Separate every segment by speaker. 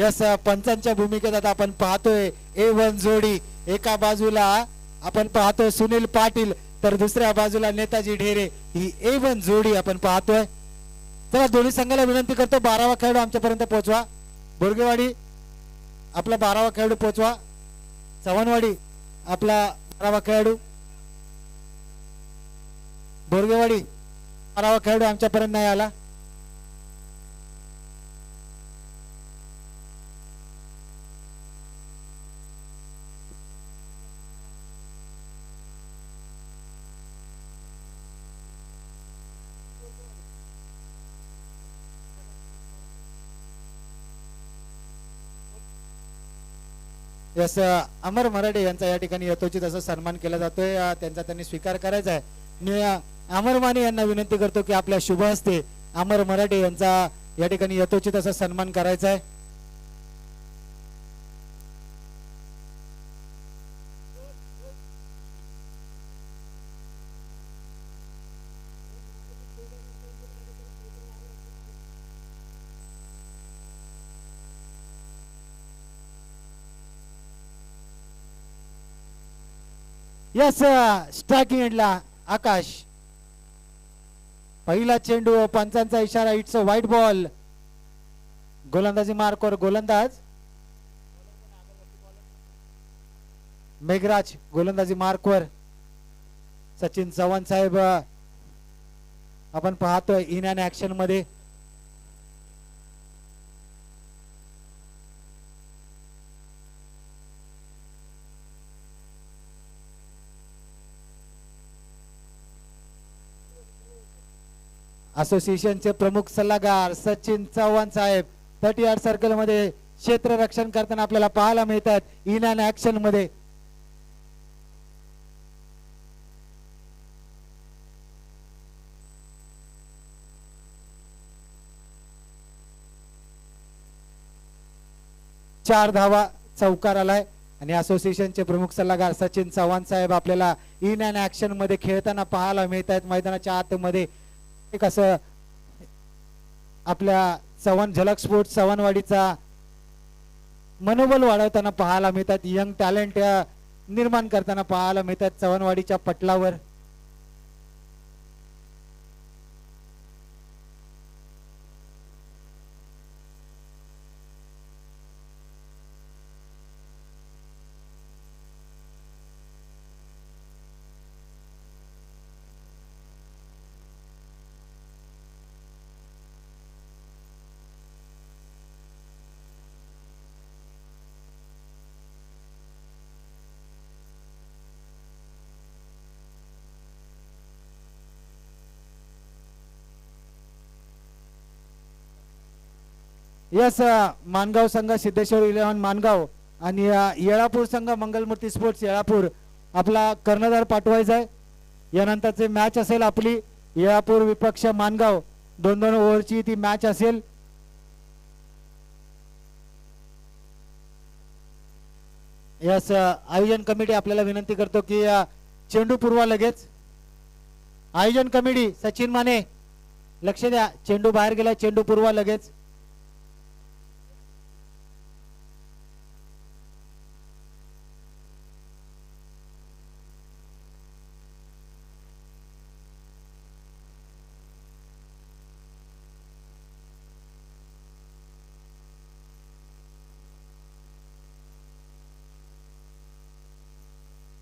Speaker 1: Yes पंचांच्या भूमिकेत आता आपण पाहतोय ए वन जोडी एका बाजूला आपण पाहतोय सुनील पाटील तर दुसऱ्या बाजूला नेताजी ढेरे ही ए वन जोडी आपण पाहतोय. चला दोन्ही संघाला विनंती करतो बारावा खेळाडू आमच्यापर्यंत पोहोचवा. बोरगेवाडी आपला बारावा खेळाडू पोहोचवा. चव्हाणवाडी आपला बारावा खेळाडू. बोरगेवाडी बारावा खेळाडू आमच्यापर्यंत नाही आला. यस अमर मराठे यांचा या ठिकाणी यथोचित असा सन्मान केला जातोय. त्यांचा त्यांनी स्वीकार करायचा आहे. मी अमर माने यांना विनंती करतो की आपल्या शुभ हस्ते अमर मराठे यांचा या ठिकाणी यथोचित असा सन्मान करायचा आहे. यस स्ट्रायकिंग एंडला आकाश. पहिला चेंडू पंचांचा इशारा इट्स अ व्हाईट बॉल गोलंदाजी मार्कवर गोलंदाज. मेघराज गोलंदाजी मार्कवर. सचिन चव्हाण साहेब आपण पाहतोय इन अँड ऍक्शनमध्ये. असोसिएशनचे प्रमुख सल्लागार सचिन चव्हाण साहेब थर्टी आर्ट सर्कलमध्ये क्षेत्र रक्षण करताना आपल्याला पाहायला मिळतात. इन अँड ऍक्शनमध्ये. चार धावा चौकार आलाय आणि असोसिएशनचे प्रमुख सल्लागार सचिन चव्हाण साहेब आपल्याला इन अँड ऍक्शनमध्ये खेळताना पाहायला मिळत आहेत मैदानाच्या आतमध्ये एक असं आपल्या चव्हाण झलक स्पोर्ट्स चव्हाणवाडीचा मनोबल वाढवताना पाहायला मिळतात यंग टॅलेंट निर्माण करताना पाहायला मिळतात चव्हाणवाडीच्या पटलावर. यस मानगाव संघ सिद्धेश्वर इलेव्हन मानगाव आणि येळापूर संघ मंगलमूर्ती स्पोर्ट्स येळापूर. आपला कर्णधार पाठवायचा आहे. यानंतरचे मॅच असेल आपली येळापूर विपक्ष मानगाव. दोन दोन ओव्हरची ती मॅच असेल. यस आयोजन कमिटी आपल्याला विनंती करतो की चेंडू पूर्वा लगेच. आयोजन कमिटी सचिन माने लक्ष द्या. चेंडू बाहेर गेला चेंडू पूर्वा लगेच.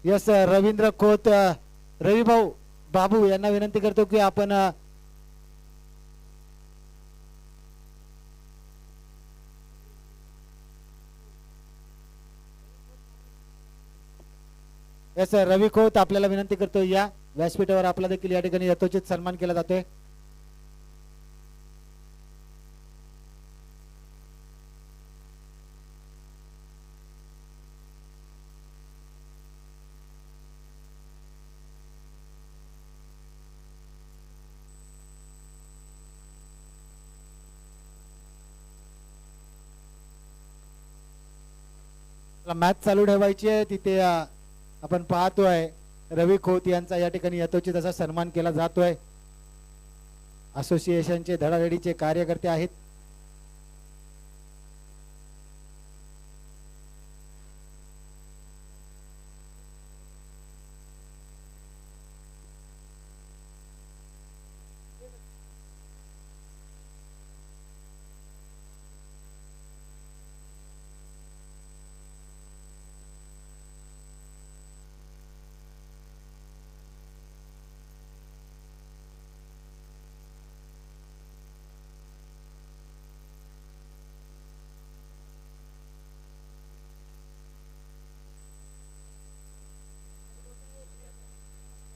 Speaker 1: यस रवींद्र खोत रविभाऊ बाबू यांना विनंती करतो की आपण यस रवी खोत आपल्याला विनंती करतो या व्यासपीठावर आपला देखील या ठिकाणी यथोचित सन्मान केला जातोय. मॅच चालू ठेवायची आहे तिथे आपण पाहतोय. रवी खोत यांचा या ठिकाणी यथोचित असा सन्मान केला जातोय. असोसिएशनचे धडाधडीचे कार्यकर्ते आहेत.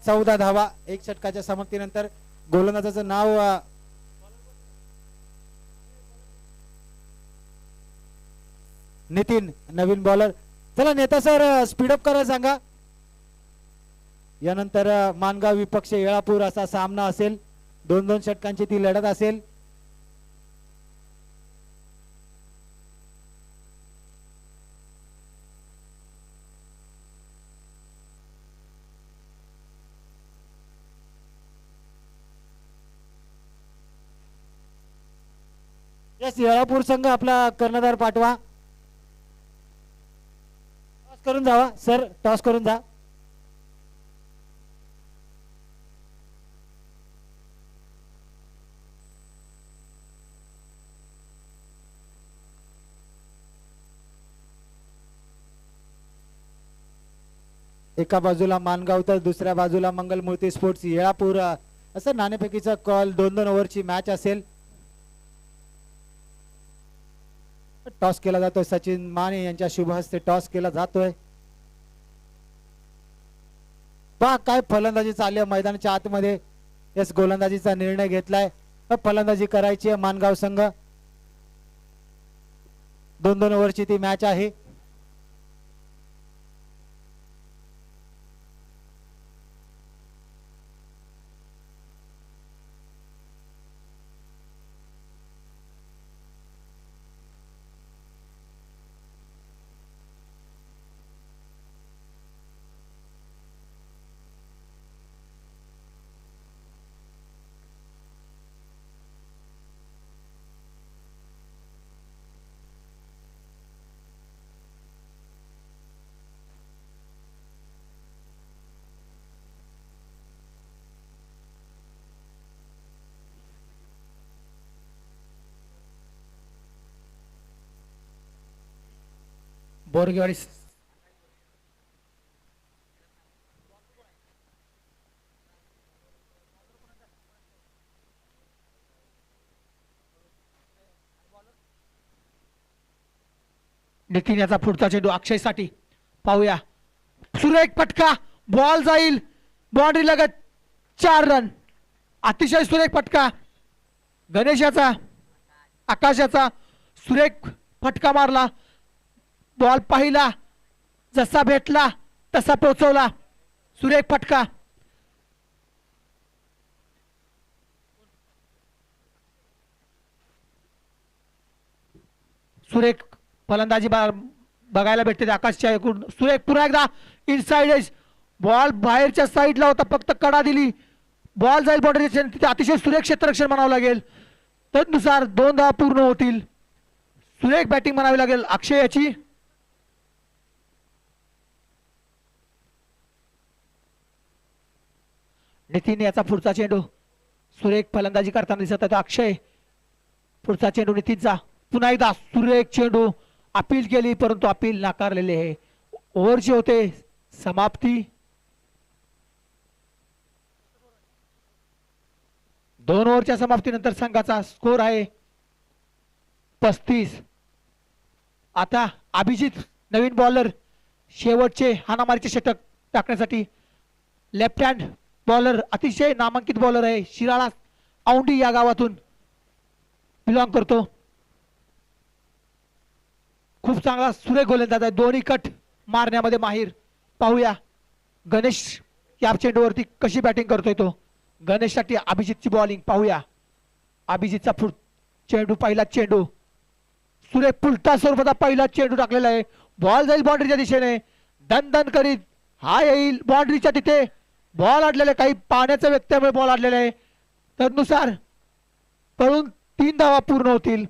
Speaker 1: चौदा धावा एक षटकाच्या समाप्तीनंतर गोलंदाजाचं नाव नितीन नवीन बॉलर चला नेता सर स्पीडअप करा सांगा. यानंतर मानगाव विपक्ष येळापूर असा सामना असेल. दोन दोन षटकांची ती लढत असेल. येस येळापूर संघ आपला कर्णधार पाठवा. टॉस करून जावा सर टॉस करून जा. एका बाजूला मानगाव तर दुसऱ्या बाजूला मंगलमूर्ती स्पोर्ट्स येळापूर. असं नाणेफेकीचा कॉल दोन दोन ओव्हरची मॅच असेल. टॉस केला जातोय. सचिन माने यांच्या शुभ हस्ते टॉस केला जातोय. पहा काय फलंदाजी चालली आहे मैदानाच्या आतमध्ये. यस गोलंदाजीचा निर्णय घेतलाय. फलंदाजी करायची आहे मानगाव संघ. दोन दोन ओव्हरची ती मॅच आहे.
Speaker 2: बोरगेवाडी नितीन याचा पुढचा चेंडू अक्षयसाठी. पाहूया. सुरेख फटका. बॉल जाईल. बाउंड्री लगत. चार रन अतिशय सुरेख फटका. गणेशाचा. आकाशाचा. सुरेख फटका मारला. बॉल पाहिला जसा भेटला तसा पोचवला. सुरेख फटका. सुरेख फलंदाजी बघायला भेटते आकाशच्या एकूण. सुरेख पुन्हा एकदा इनसाइड साइड बॉल बाहेरच्या साईडला होता फक्त कडा दिली. बॉल जाईल बॉर्डर तिथे. अतिशय सुरेख क्षेत्ररक्षण म्हणावं लागेल. तदनुसार दोन धावा पूर्ण होतील. सुरेख बॅटिंग म्हणावी लागेल अक्षय याची नितीन याचा पुढचा चेंडू. सुरेख फलंदाजी करताना दिसत आहे अक्षय. पुढचा चेंडू नितीनचा पुन्हा एकदा सुरेख चेंडू. अपील केली परंतु अपील नाकारलेले आहे. ओव्हरचे होते समाप्ती. दोन ओव्हरच्या समाप्तीनंतर संघाचा स्कोर आहे पस्तीस. आता अभिजित नवीन बॉलर शेवटचे हाणामारीचे षटक टाकण्यासाठी लेफ्ट हँड बॉलर अतिशय नामांकित बॉलर आहे. शिराळा औंडी या गावातून बिलॉंग करतो. खूप चांगला सुरेख गोलंदाज आहे दोन्ही कट मारण्यामध्ये माहीर. पाहूया. गणेश या चेंडूवरती कशी बॅटिंग करतोय तो. गणेशसाठी अभिजितची बॉलिंग पाहूया. अभिजितचा फुट चेंडू पहिला चेंडू. सुरेख पुलटा स्वरूपाचा पहिला चेंडू टाकलेला आहे. बॉल जाईल बाउंड्रीच्या दिशेने. दन दन करीत. हा येईल बाउंड्रीच्या तिथे. बॉल अडलेले काही पाण्याच्या व्यक्त्यामुळे बॉल अडलेले आहे. तदनुसार पळून तीन धावा पूर्ण होतील.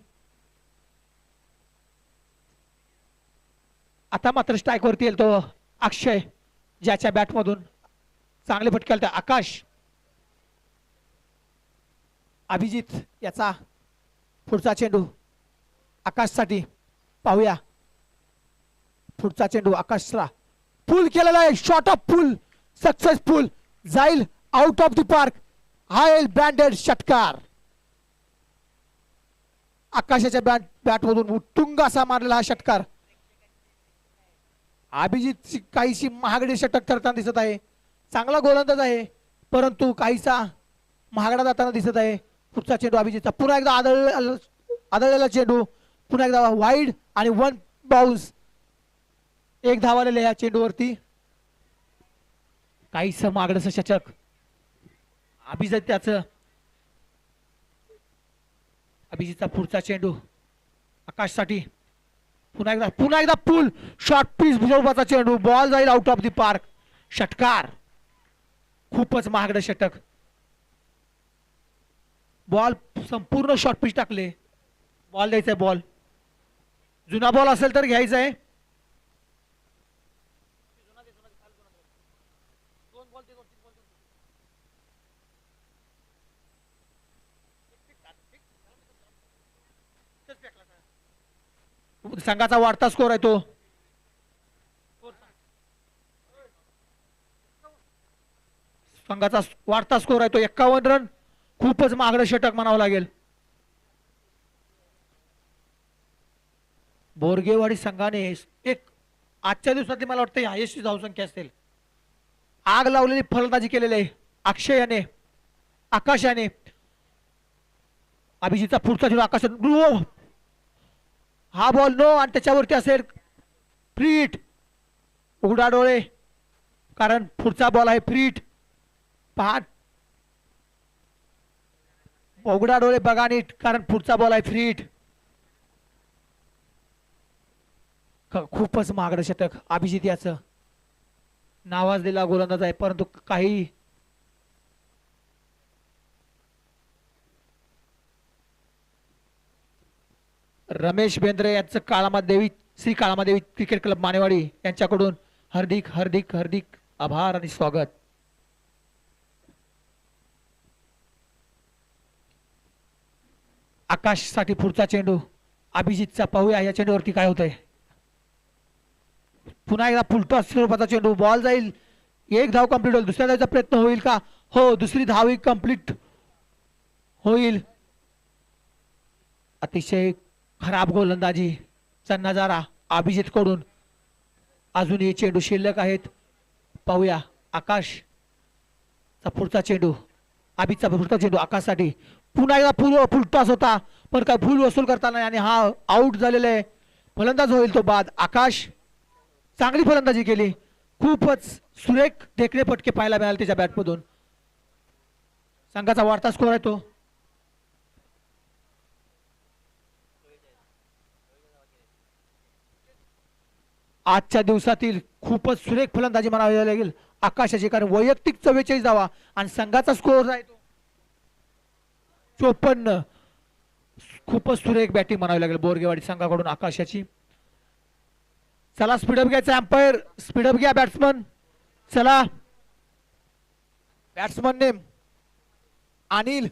Speaker 2: आता मात्र स्ट्राईक वरती येईल तो अक्षय ज्याच्या बॅटमधून चांगले फटके आले आकाश अभिजित याचा पुढचा चेंडू आकाशसाठी पाहूया. पुढचा चेंडू आकाशला. पुल केलेला आहे. शॉर्ट ऑफ पुल सक्सेसफुल जाईल आउट ऑफ द पार्क हा येईल ब्रँडेड षटकार. आकाशाच्या बॅट बॅटमधून उत्तुंग असा मारलेला हा षटकार. अभिजित काहीशी महागडे षटक करताना दिसत आहे. चांगला गोलंदाज आहे परंतु काहीसा महागडा जाताना दिसत आहे. पुढचा चेंडू अभिजितचा. पुन्हा एकदा आदळ आदळलेला चेंडू. पुन्हा एकदा वाईड आणि वन बाउन्स एक धावालेला या चेंडूवरती. काहीस मागडस शचक. अभिजित त्याचं. अभिजितचा पुढचा चेंडू. आकाशसाठी. पुन्हा एकदा पुन्हा एकदा पूल शॉर्ट पीस स्वरूपाचा चेंडू. बॉल जाईल आउट ऑफ दी पार्क षटकार. खूपच महागडं षटक. बॉल संपूर्ण शॉर्ट पिच टाकले. बॉल द्यायचा बॉल जुना बॉल असेल तर घ्यायचा आहे संघाचा वाढता स्कोर आहे तो. संघाचा वाढता स्कोर आहे तो. एक्कावन्न रन. खूपच महागडं षटक म्हणावं लागेल. बोरगेवाडी संघाने एक आजच्या दिवसातली मला वाटतं हायेस्ट धावसंख्या असेल. आग लावलेली फलंदाजी केलेली आहे. अक्षय याने आकाश याने अभिजितचा पुढचा चेंडू आकाश हा बॉल नो आणि त्याच्यावरती असेल फ्रीट. उघडा डोळे. कारण पुढचा बॉल आहे फ्रीट. पहा उघडा डोळे बघा नीट कारण पुढचा बॉल आहे फ्रीट. खूपच महागडं षटक अभिजित याचं. नावाजलेला गोलंदाज आहे परंतु काही रमेश बेंद्रे यांचं काळामादेवी श्री काळामादेवी क्रिकेट क्लब मानेवाडी यांच्याकडून हार्दिक हार्दिक हार्दिक आभार आणि स्वागत. आकाशसाठी पुढचा चेंडू अभिजितचा पाहूया या चेंडूवरती काय होतंय? पुन्हा एकदा फुलटो स्वरूपाचा चेंडू बॉल जाईल. एक धाव कंप्लीट होईल. दुसऱ्या धावचा प्रयत्न होईल का? हो दुसरी धाव ही कंप्लीट होईल. अतिशय खराब गोलंदाजी चा नजारा अभिजित कडून अजूनही चेंडू शिल्लक आहेत. पाहूया आकाश. चा पुढचा चेंडू. आबीचा पुढचा चेंडू आकाशसाठी. पुन्हा एकदा फुल फुलटॉस होता पण काय फुल वसूल करता नाही आणि हा आउट झालेला आहे. फलंदाज होईल तो बाद. आकाश चांगली फलंदाजी केली. खूपच सुरेख देखणे पटके पाहायला मिळाले त्याच्या बॅटमधून संघाचा वाढता स्कोर आहे तो. आजच्या दिवसातील खूपच सुरेख फलंदाजी म्हणावी लागेल. आकाशाची कारण वैयक्तिक चव्वेचाळीस धावा आणि संघाचा स्कोर आहे तो. चोपन्न. खूपच सुरेख बॅटिंग म्हणावी लागेल बोरगेवाडी संघाकडून आकाशाची. चला स्पीडअप घ्यायचा अम्पायर स्पीडअप घ्या बॅट्समन चला. Batsman name. अनिल.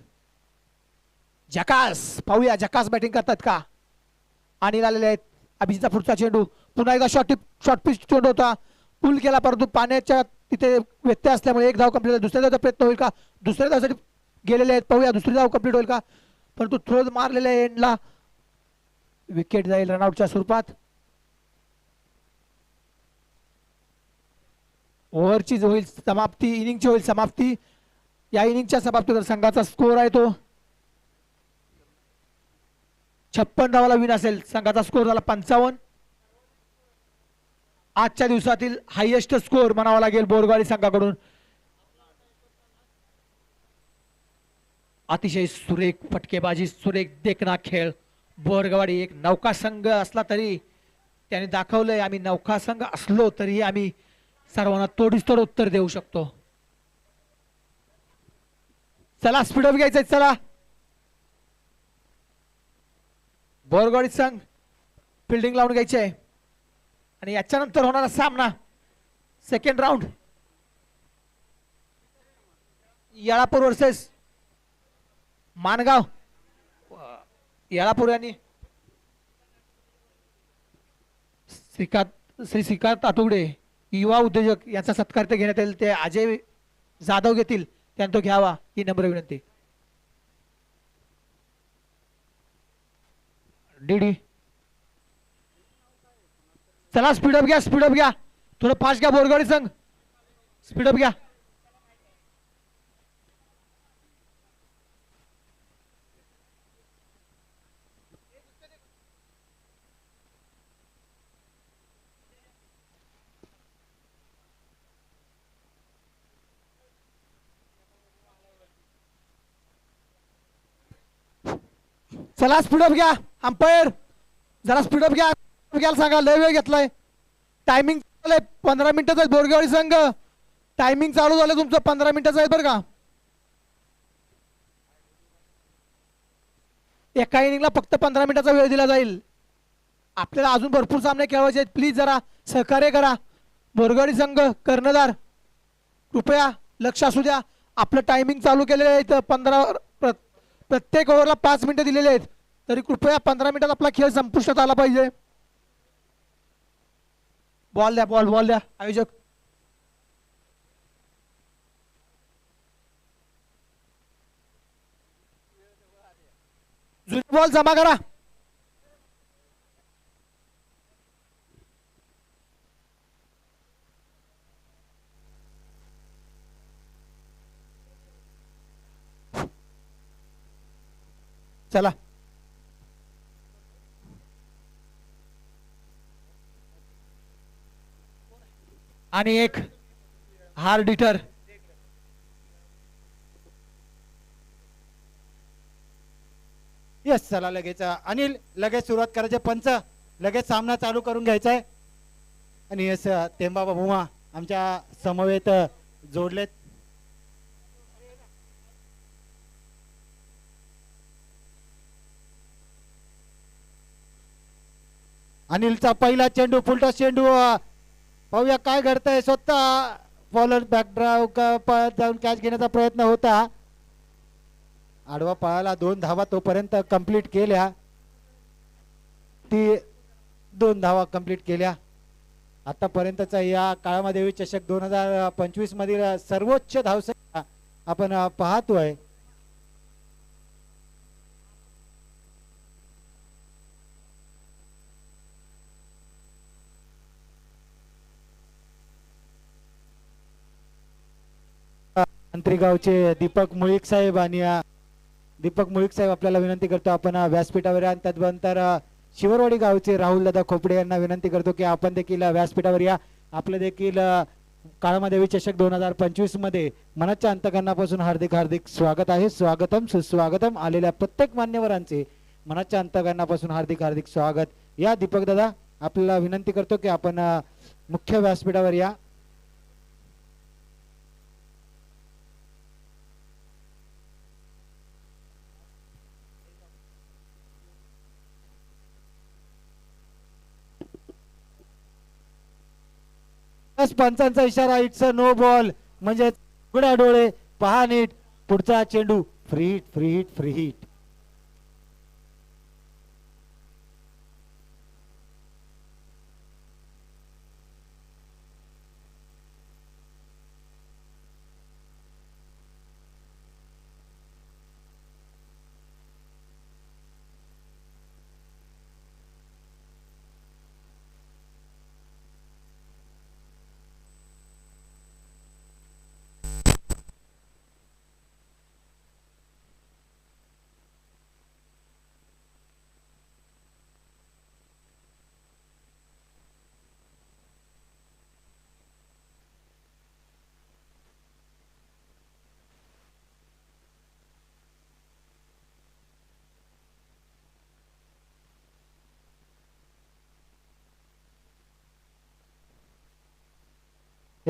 Speaker 2: जकास पाहूया जकास बॅटिंग करतात का? अनिल आलेले आहेत. अभिजितचा पुढचा चेंडू. पुन्हा एकदा शॉर्ट शॉर्ट पिच चेंडू होता. पूल केला परंतु पाण्याच्या तिथे व्यत्यय असल्यामुळे एक धाव कंप्लीट दुसऱ्या धावचा प्रयत्न होईल का? दुसऱ्या धावसाठी गेलेले आहेत. पाहूया दुसरी धाव कंप्लीट होईल का? परंतु थ्रोज मारलेला आहे एंडला विकेट जाईल रनआउटच्या स्वरूपात. ओव्हरची होईल समाप्ती इनिंगची होईल समाप्ती. या इनिंगच्या समाप्तीवर संघाचा स्कोर आहे तो. छप्पन धावाला विन असेल. संघाचा स्कोर झाला पंचावन्न. आजच्या दिवसातील हायएस्ट स्कोर म्हणावा लागेल बोरगाडी संघाकडून. अतिशय सुरेख फटकेबाजी सुरेख देखना खेळ. बोरगवाडी एक नौका संघ असला तरी त्याने दाखवलंय आम्ही नौका संघ असलो तरी आम्ही सर्वांना तोडीस तोड उत्तर देऊ शकतो. चला स्पीडअप घ्यायचंय चला. बोरगवाडी संघ फिल्डिंग लावून घ्यायचे आहे आणि याच्यानंतर होणारा सामना second round Yelapur versus Mangaon Yelapur यांनी श्रीकांत श्री श्रीकांत आठवडे युवा उद्योजक यांचा सत्कार ते घेण्यात येईल. ते अजय जाधव घेतील. त्यांना तो घ्यावा. ही नम्र विनंती. डीडी चला स्पीडअप घ्या स्पीडअप घ्या. थोडं फास्ट घ्या बोरगाडी संघ. स्पीडअप घ्या. चला स्पीडअप घ्या. अंपायर जरा स्पीडअप घ्या. घ्यायला सांगा लय वेळ घेतलाय. टायमिंग पंधरा मिनिटाचा आहे बोरगेवाडी संघ. टायमिंग चालू झालं तुमचं पंधरा मिनिटाचं आहे बरं का. एका इनिंगला फक्त पंधरा मिनिटाचा वेळ दिला जाईल. आपल्याला अजून भरपूर सामने खेळवायचे आहेत. प्लीज जरा सहकार्य करा. बोरगवाडी संघ कर्णधार. कृपया लक्ष असू द्या. आपलं टायमिंग चालू केलेलं आहे. तर पंधरा प्र- प्रत्येक ओव्हरला पाच मिनिटं दिलेले आहेत. तरी कृपया पंधरा मिनिटात आपला खेळ संपुष्टात आला पाहिजे. बॉल द्या बॉल बॉल द्या आयोजक जुनी बॉल जमा करा. चला. आणि एक हार्ड हिटर
Speaker 1: यस चला लगेच अनिल लगेच सुरुवात करायचे पंच लगेच सामना चालू करून घ्यायचा आहे. आणि यस तेंबा भुमा आमच्या समवेत जोडलेत. अनिलचा पहिला चेंडू फुलटा चेंडू पाहूया काय घडतंय. स्वतः बॉलर बॅकड्राव जाऊन कॅच घेण्याचा प्रयत्न होता. आडवा पळाला दोन धावा तोपर्यंत कंप्लीट केल्या. ती दोन धावा कंप्लीट केल्या. आतापर्यंतचा या काळामध्ये चषक दोन हजार पंचवीस मधील सर्वोच्च धावसंख्या आपण पाहतोय. मंत्रीगावचे दीपक मुळीक साहेब आणि दीपक मुळीक साहेब आपल्याला विनंती करतो आपण व्यासपीठावर या आणि त्यानंतर शिवरवाडी गावचे राहुल दादा खोपडे यांना विनंती करतो की आपण देखील व्यासपीठावर या. आपलं देखील काळामध्ये चषक दोन हजार पंचवीसमध्ये मनाच्या अंतकरणापासून हार्दिक हार्दिक स्वागत आहे. स्वागतम सुस्वागतम आलेल्या प्रत्येक मान्यवरांचे मनाच्या अंतकरणापासून हार्दिक हार्दिक स्वागत. या दीपक दादा आपल्याला विनंती करतो की आपण मुख्य व्यासपीठावर या. पंचांचा इशारा इट्स अ नो बॉल म्हणजे उघड्या डोळे पहा नीट पुढचा चेंडू free hit free hit free hit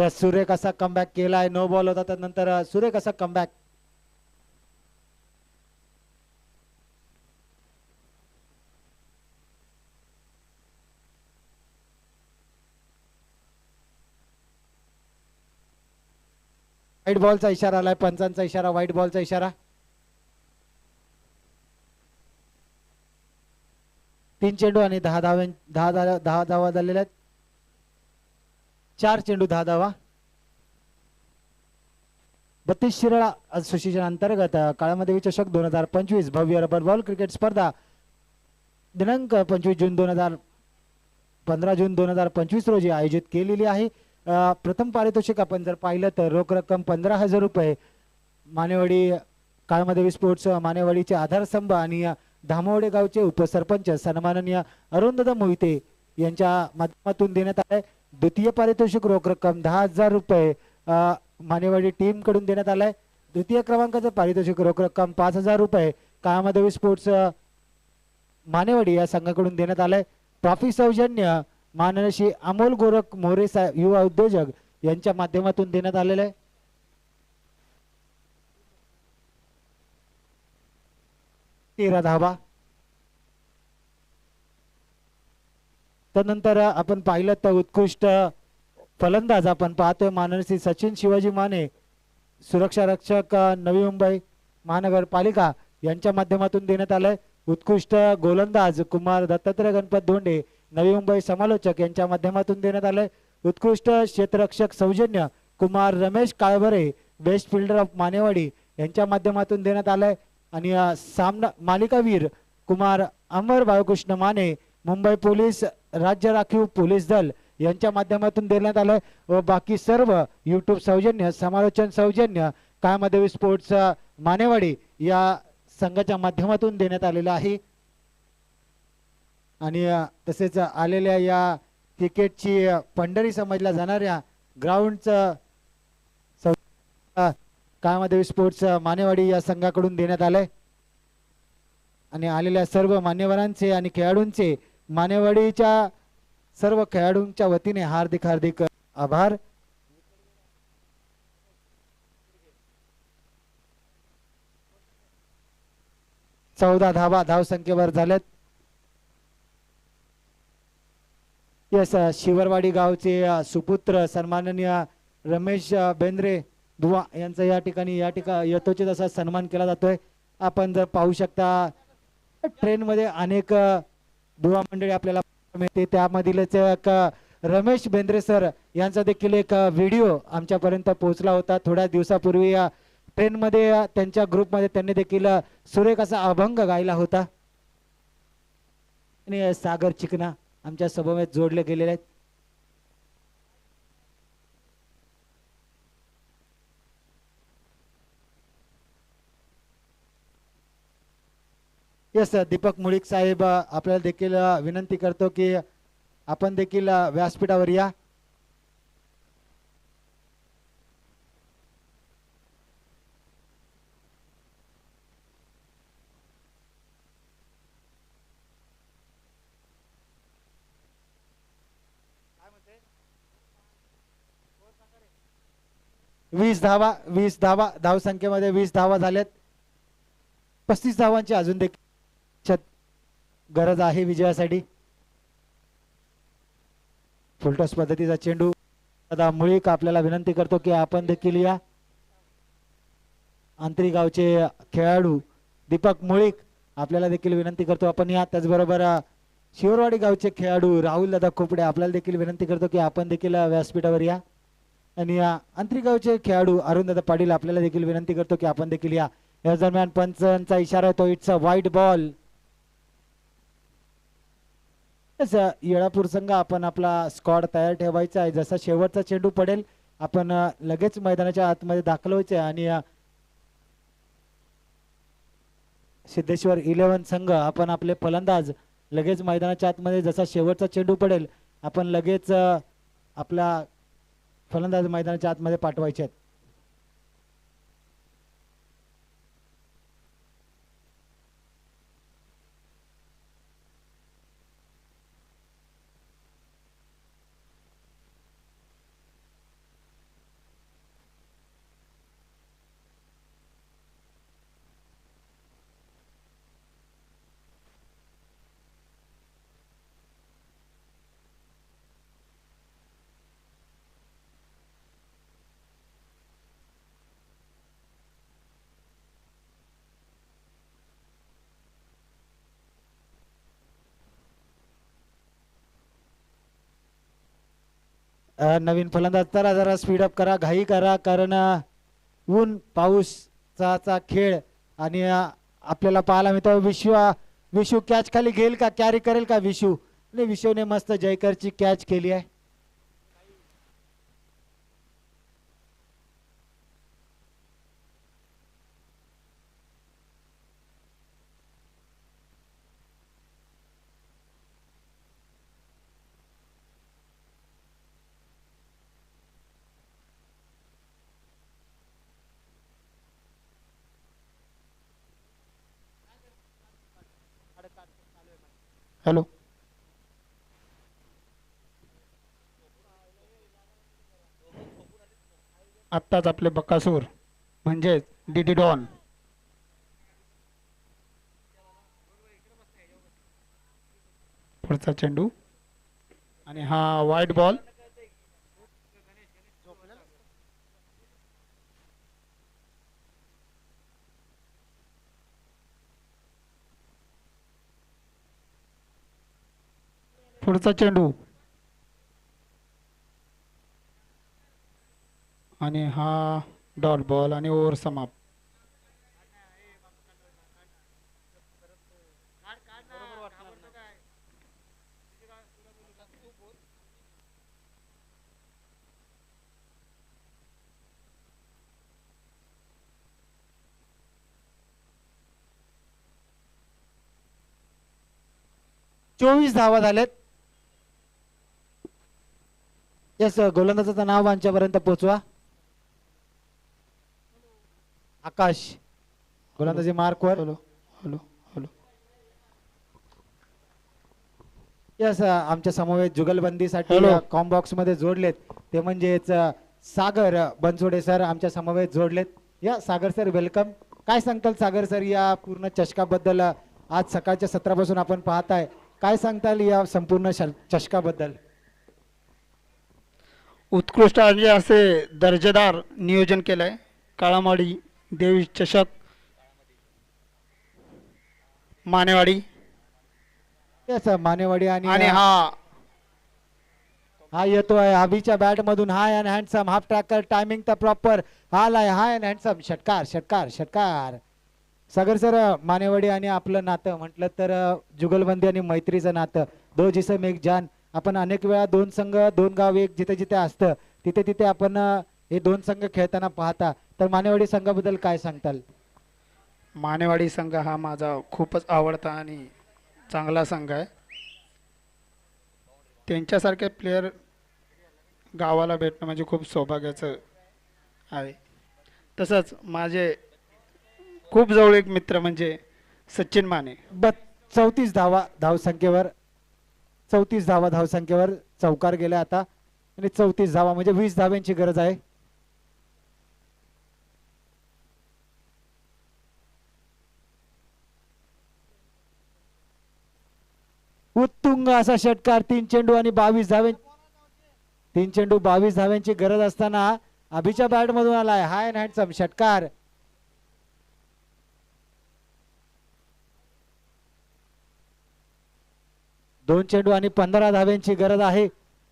Speaker 1: या सूर्य कसा कमबॅक केलाय. नो बॉल होता त्यानंतर सूर्य कसा कमबॅक व्हाईट बॉलचा इशारा आलाय पंचांचा इशारा व्हाईट बॉलचा इशारा. तीन चेंडू आणि दहा धावे दहा दहा दहा धावा झालेल्या आहेत. चार चेंडू दहा धावा. बत्तीस शिराळा असोसिएशन अंतर्गत काळामध्ये चषक दोन हजार पंचवीस भव्य रबर बॉल क्रिकेट स्पर्धा. दिनांक पंचवीस जून दोन हजार पंधरा जून दोन हजार पंचवीस रोजी आयोजित केलेली आहे. प्रथम पारितोषिक आपण जर पाहिलं तर रोख रक्कम पंधरा हजार रुपये. मानेवाडी काळमादेवी स्पोर्ट्स मानेवाडीचे आधारस्तंभ आणि अ, धामवडे गावचे उपसरपंच सन्माननीय अरुणदादा मोहिते यांच्या माध्यमातून देण्यात आले. द्वितीय पारितोषिक रोख रक्कम दहा हजार रुपये मानेवाडी टीमकडून देण्यात आलाय. द्वितीय क्रमांकाचं पारितोषिक रोख रक्कम पाच हजार रुपये कामादेवी स्पोर्ट्स मानेवाडी या संघाकडून देण्यात आलंय. ट्रॉफी सौजन्य माननशी अमोल गोरख मोरे युवा उद्योजक यांच्या माध्यमातून देण्यात आलेलं आहे. तेरा धावा. त्यानंतर आपण पाहिलं तर उत्कृष्ट फलंदाज आपण पाहतोय. माननसी सचिन शिवाजी माने सुरक्षा रक्षक नवी मुंबई महानगरपालिका यांच्या माध्यमातून देण्यात आलंय. उत्कृष्ट गोलंदाज कुमार दत्तात्रय गणपत धोंडे नवी मुंबई समालोचक यांच्या माध्यमातून देण्यात आलंय. उत्कृष्ट क्षेत्ररक्षक सौजन्य Kumar Ramesh Kalbhare best fielder of Manewadi यांच्या माध्यमातून देण्यात आलंय. आणि सामना मालिकावीर कुमार अमर बाळकृष्ण माने मुंबई पोलीस राज्य राखीव पोलीस दल यांच्या माध्यमातून देण्यात आलंय. व बाकी सर्व यूट्यूब सौजन्य समालोचन सौजन्य कायमदेवी स्पोर्ट्स मानेवाडी या संघाच्या माध्यमातून देण्यात आलेलं आहे. आणि तसेच आलेल्या या क्रिकेटची पंढरी समजल्या जाणाऱ्या ग्राउंडचं सौ कायमदेवी स्पोर्ट्स मानेवाडी या संघाकडून देण्यात आलंय. आणि आलेल्या सर्व मान्यवरांचे आणि खेळाडूंचे मानेवाडीच्या सर्व खेळाडूंच्या वतीने हार्दिक हार्दिक आभार. चौदा धावा धाव संख्येवर झाल्यात. यस शिवरवाडी गावचे सुपुत्र सन्माननीय रमेश बेंद्रे दुवा यांचा या ठिकाणी या ठिकाणी यथोचित असा सन्मान केला जातोय. आपण जर पाहू शकता ट्रेनमध्ये अनेक बुवा दुवा मंडळी आपल्याला मिळते त्यामधीलच एक रमेश बेंद्रे सर यांचा देखील एक व्हिडिओ आमच्यापर्यंत पोहोचला होता. थोड्या दिवसापूर्वी ट्रेनमध्ये त्यांच्या ग्रुपमध्ये त्यांनी देखील अ, सुरेख असा अभंग गायला होता. आणि सागर चिकना आमच्या सभेत जोडले गेलेले आहेत. येस दीपक मुळीक साहेब आपल्याला देखील विनंती करतो की आपण देखील व्यासपीठावर या. वीस धावा वीस धावा धाव संख्येमध्ये वीस धावा झाल्यात पस्तीस धावांची अजून देखील गरज आहे विजयासाठी? फुलटॉस पद्धतीचा चेंडू. दादा मुळीक आपल्याला विनंती करतो की आपण देखील या. आंतरिगावचे खेळाडू दीपक मुळीक आपल्याला देखील विनंती करतो आपण या. त्याचबरोबर शिवरवाडी गावचे खेळाडू राहुल दादा खोपडे आपल्याला देखील विनंती करतो की आपण देखील व्यासपीठावर या. आणि या आंतरिगावचे खेळाडू अरुण दादा पाटील आपल्याला देखील विनंती करतो की आपण देखील या. या दरम्यान पंचांचा इशारा आहे तो it's a white ball Yelapur संघ आपण आपला स्कॉड तयार ठेवायचा आहे. जसा शेवटचा चेंडू पडेल आपण लगेच मैदानाच्या आतमध्ये दाखल व्हायचे आणि सिद्धेश्वर इलेव्हन संघ आपण आपले फलंदाज लगेच मैदानाच्या आतमध्ये जसा शेवटचा चेंडू पडेल आपण लगेच आपला फलंदाज मैदानाच्या आतमध्ये पाठवायचे आहेत. नवीन फलंदाज जरा जरा स्पीड अप करा घाई करा कारण ऊन पाऊसचा खेळ आणि आपल्याला पाहायला मिळतो. विश्व विशू कॅच खाली घेईल का? कॅरी करेल का विशू आणि विशूने मस्त जयकरची कॅच केली आहे.
Speaker 3: हॅलो. आत्ताच आपले बक्कासूर म्हणजेच डीडी डॉन. पुढचा चेंडू. आणि हा वाईट बॉल पुढचा चेंडू. आणि हा डॉट बॉल आणि ओव्हर समाप्त.
Speaker 1: चोवीस धावा झालेत. येस गोलंदाजाचं नाव आमच्यापर्यंत पोहोचवा आकाश. गोलंदाजी मार्कवर
Speaker 3: हॅलो हॅलो हॅलो.
Speaker 1: यस आमच्या समवेत जुगलबंदीसाठी. कॉम्बॉक्समध्ये जोडलेत. ते म्हणजेच सागर बनसोडे सर आमच्या समवेत जोडलेत. या सागर सर वेलकम काय सांगताल सागर सर या पूर्ण चषकाबद्दल? आज सकाळच्या सत्रापासून आपण पाहताय. काय सांगताल या संपूर्ण चषकाबद्दल?
Speaker 3: उत्कृष्ट आणि असे दर्जेदार नियोजन केलं आहे काळामाडी देवी चषक मानेवाडी.
Speaker 1: मानेवाडी आणि
Speaker 3: हा.
Speaker 1: हा येतोय अभिच्या बॅट मधून high and handsome half tracker timing तर प्रॉपर आलाय हाय अँड हँडसम षटकार षटकार षटकार. सागर सर मानेवाडी आणि आपलं नातं. म्हटलं तर जुगलबंदी आणि मैत्रीचं नातं. दो जिसम एक जान. आपण अनेक वेळा दोन संघ दोन गाव एक जिथे जिथे असतं तिथे तिथे आपण हे दोन संघ खेळताना पाहता. तर मानेवाडी संघाबद्दल काय सांगताल?
Speaker 3: मानेवाडी संघ हा माझा खूपच आवडता आणि चांगला संघ आहे. त्यांच्यासारखे प्लेयर गावाला भेटणं म्हणजे खूप सौभाग्याचं आहे. तसंच माझे खूप जवळ एक मित्र म्हणजे सचिन माने.
Speaker 1: बत चौतीस धावा धावसंख्येवर चौतीस धावा धावसंख्येवर चौकार गेल्या आता. आणि चौतीस धावा म्हणजे वीस धाव्यांची गरज आहे. उत्तुंग असा षटकार तीन चेंडू आणि बावीस धावे तीन चेंडू बावीस धाव्यांची गरज असताना अभिच्या बॅट मधून आलाय. हाय अँड हँडसम षटकार. दोन चेंडू आणि पंधरा धाव्यांची गरज आहे.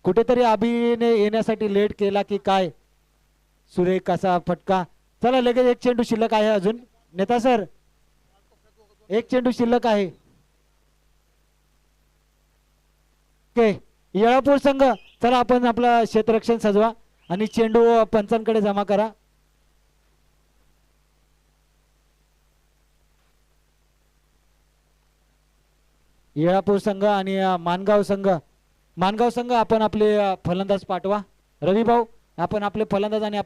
Speaker 1: कुठेतरी अभिने येण्यासाठी लेट केला की काय? सुरेख असा फटका? चला लगेच एक चेंडू शिल्लक आहे अजून. नेता सर एक चेंडू शिल्लक आहे. ओके येळापूर संघ. चला आपण आपलं क्षेत्ररक्षण सजवा आणि चेंडू पंचांकडे जमा करा. येळापूर संघ आणि मानगाव संघ. मानगाव संघ आपण आपले फलंदाज पाठवा. रवी भाऊ आपण आपले फलंदाज आणि